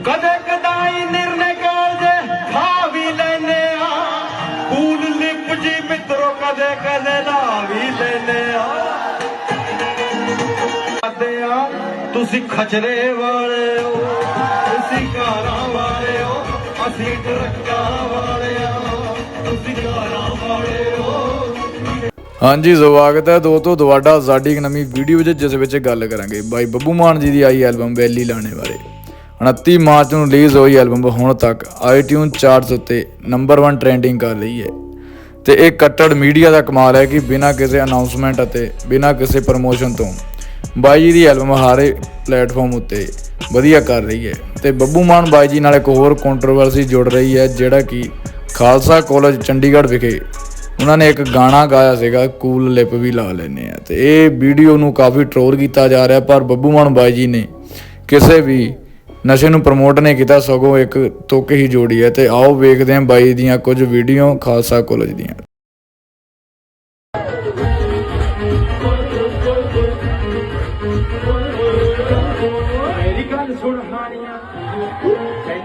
ਕਦੇ ਕਦਾਈ ਨਿਰਣੇ ਕਾਲਜੇ ਖਾ ਵੀ ਲੈਨੇ ਆ। ਕੂਲ ਲਿਪ ਜੀ ਮਿੱਤਰੋ, ਕਦੇ ਕਦੇ ਲਾ ਵੀ ਲੈਨੇ ਆ। ਕਰਦੇ ਆ, ਤੁਸੀਂ ਖਚਰੇ ਵਾਲੇ ਹੋ, ਤੁਸੀਂ ਕਾਰਾਂ ਵਾਲੇ ਹੋ, ਅਸੀਂ ਟਰੱਕਾਂ ਵਾਲੇ ਆ। ਤੁਸੀਂ ਕਾਰਾਂ ਵਾਲੇ ਹੋ। ਹਾਂਜੀ, ਸਵਾਗਤ ਹੈ ਦੋਸਤੋ ਤੁਹਾਡਾ ਸਾਡੀ ਇੱਕ ਨਵੀਂ ਵੀਡੀਓ ਵਿੱਚ, ਜਿਸ ਵਿੱਚ ਗੱਲ ਕਰਾਂਗੇ। ਬਾਈ ਬੱਬੂ ਮਾਨ ਜੀ ਦੀ ਆਈ ਐਲਬਮ, ਵੈਲੀ ਲਾਣੇ ਬਾਰੇ। 29 ਮਾਰਚ ਨੂੰ ਰਿਲੀਜ਼ ਹੋਈ ਐਲਬਮ ਹੁਣ ਤੱਕ ਆਈਟਿਊਨ ਚਾਰਟਸ ਉੱਤੇ ਨੰਬਰ 1 ਟ੍ਰੈਂਡਿੰਗ ਕਰ ਰਹੀ ਹੈ। ਤੇ ਇਹ ਕੱਟੜ ਮੀਡੀਆ ਦਾ ਕਮਾਲ ਹੈ ਕਿ ਬਿਨਾਂ ਕਿਸੇ ਅਨਾਉਂਸਮੈਂਟ ਅਤੇ ਬਿਨਾਂ ਕਿਸੇ ਪ੍ਰਮੋਸ਼ਨ ਤੋਂ ਬਾਈ ਜੀ ਦੀ ਐਲਬਮ ਹਾਰੇ ਪਲੇਟਫਾਰਮ ਉੱਤੇ ਵਧੀਆ ਕਰ ਰਹੀ ਹੈ। ਤੇ ਬੱਬੂ ਮਾਨ ਬਾਈ ਜੀ ਨਾਲ ਇੱਕ ਹੋਰ ਕੰਟਰੋਵਰਸੀ ਜੁੜ ਰਹੀ ਹੈ, ਜਿਹੜਾ ਕਿ ਖਾਲਸਾ ਕਾਲਜ ਚੰਡੀਗੜ੍ਹ ਵਿਖੇ ਉਹਨਾਂ ਨੇ ਇੱਕ ਗਾਣਾ ਗਾਇਆ ਸੀਗਾ ਕੂਲ ਲਿਪ ਵੀ ਲਾ ਲੈਨੇ ਆ ਤੇ ਇਹ ਵੀਡੀਓ ਨੂੰ ਕਾਫੀ ਟ੍ਰੋਲ ਕੀਤਾ ਜਾ ਰਿਹਾ, ਪਰ ਬੱਬੂ ਮਾਨ ਬਾਈ ਜੀ ਨੇ ਕਿਸੇ ਵੀ ਨਸ਼ੇ ਨੂੰ ਪ੍ਰਮੋਟ ਨਹੀਂ ਕੀਤਾ, ਸਗੋਂ ਇੱਕ ਤੁਕ ਹੀ ਜੋੜੀ ਹੈ। ਤੇ ਆਓ ਵੇਖਦੇ ਹਾਂ ਬਾਈ ਦੀਆਂ ਕੁਝ ਵੀਡੀਓ ਖਾਲਸਾ ਕਾਲਜ ਦੀਆਂ।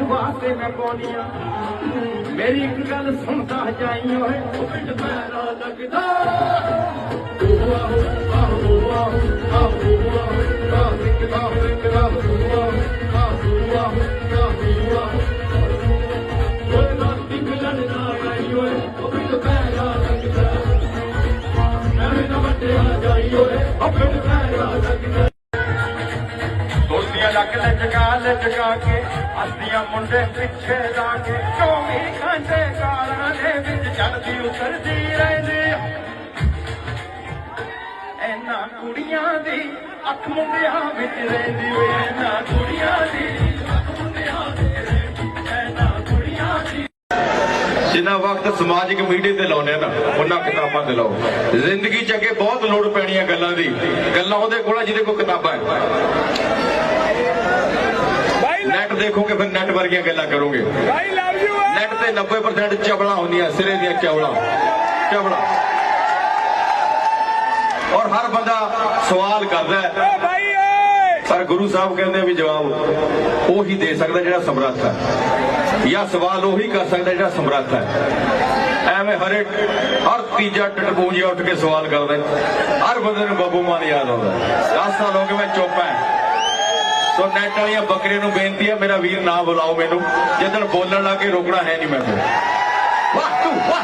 ਵਾਸਤੇ ਮੈਂ ਪਾਉਣੀਆਂ ਮੇਰੀ ਇੱਕ ਗੱਲ ਸੁਣਦਾ ਜਾਈ ਓਏ ਪਿੰਡ ਪੈਰਾ ਲੱਗਦਾ। ਆਹੋ ਆਹੋ ਦੋਸਤੀਆਂ ਲੱਗ ਲਟਕਾ ਲਟਕਾ ਕੇ ਹੱਸਦੀਆਂ ਮੁੰਡੇ ਪਿੱਛੇ ਲਾ ਕੇ। ਚੋਵੀ ਘੰਟੇ ਕਾਰਾਂ ਦੇ ਵਿੱਚ ਚੜਦੀ ਉਤਰਦੀ ਰਹਿੰਦੀ ਐਨਾ ਕੁੜੀਆਂ ਦੀ ਅੱਖ ਮੁੰਡਿਆਂ ਵਿੱਚ ਰਹਿੰਦੀ ਓਏ ਐਨਾ ਕੁੜੀਆਂ ਦੀ ਅੱਖ ਮੁੰਡਿਆਂ ਵਿੱਚ ਰਹਿੰਦੀ ਐਨਾ ਕੁੜੀਆਂ ਦੀ ਜਿੰਨਾ ਵਕਤ ਸਮਾਜਿਕ ਮੀਡੀਆ ਤੇ ਲਾਉਨੇ ਆ ਨਾ, ਉਹਨਾਂ ਕਿਤਾਬਾਂ ਤੇ ਲਾਓ। ਜ਼ਿੰਦਗੀ 'ਚ ਅੱਗੇ ਬਹੁਤ ਲੋੜ ਪੈਣੀ ਆ ਗੱਲਾਂ ਦੀ। ਗੱਲਾਂ ਉਹਦੇ ਕੋਲ ਜਿਹਦੇ ਕੋਲ ਕਿਤਾਬਾਂ ਹੈ ਦੇਖੋਗੇ ਫਿਰ ਨੈਟ ਵਰਗੀਆਂ ਗੱਲਾਂ ਕਰੋਗੇ। ਆਈ ਲਵ ਯੂ ਨੈਟ ਤੇ 90% ਚਵਲਾਂ ਹੁੰਦੀਆਂ ਸਿਰੇ ਦੀਆਂ ਚਵਲਾਂ। ਚਵਲਾਂ। ਔਰ ਹਰ ਬੰਦਾ ਸਵਾਲ ਕਰਦਾ ਹੈ। ਪਰ ਗੁਰੂ ਸਾਹਿਬ ਕਹਿੰਦੇ ਵੀ ਜਵਾਬ ਉਹ ਦੇ ਸਕਦਾ ਜਿਹੜਾ ਸਮਰੱਥ ਹੈ। ਜਾਂ ਸਵਾਲ ਉਹੀ ਕਰ ਸਕਦਾ ਜਿਹੜਾ ਸਮਰੱਥ ਹੈ। ਐਵੇਂ ਹਰੇ ਹਰ ਤੀਜਾ ਟਟਪੂੰਜੀਆ ਉੱਠ ਕੇ ਸਵਾਲ ਕਰਦਾ। ਹਰ ਬੰਦੇ ਨੂੰ ਬੱਬੂ ਮਾਨ ਯਾਦ ਆਉਂਦਾ 10 ਸਾਲ ਹੋ ਗਏ ਮੈਂ ਚੁੱਪ ਸੋ ਨੈਟ ਵਾਲੀਆਂ ਬੱਕਰੀਆਂ ਨੂੰ ਬੇਨਤੀ ਹੈ ਮੇਰਾ ਵੀਰ ਨਾ ਬੁਲਾਓ ਮੈਨੂੰ। ਜਦੋਂ ਬੋਲਣ ਲੱਗੇ ਰੋਕਣਾ ਹੈ ਨਹੀਂ ਮੈਨੂੰ। ਵਾਹ ਤੂੰ, ਵਾਹ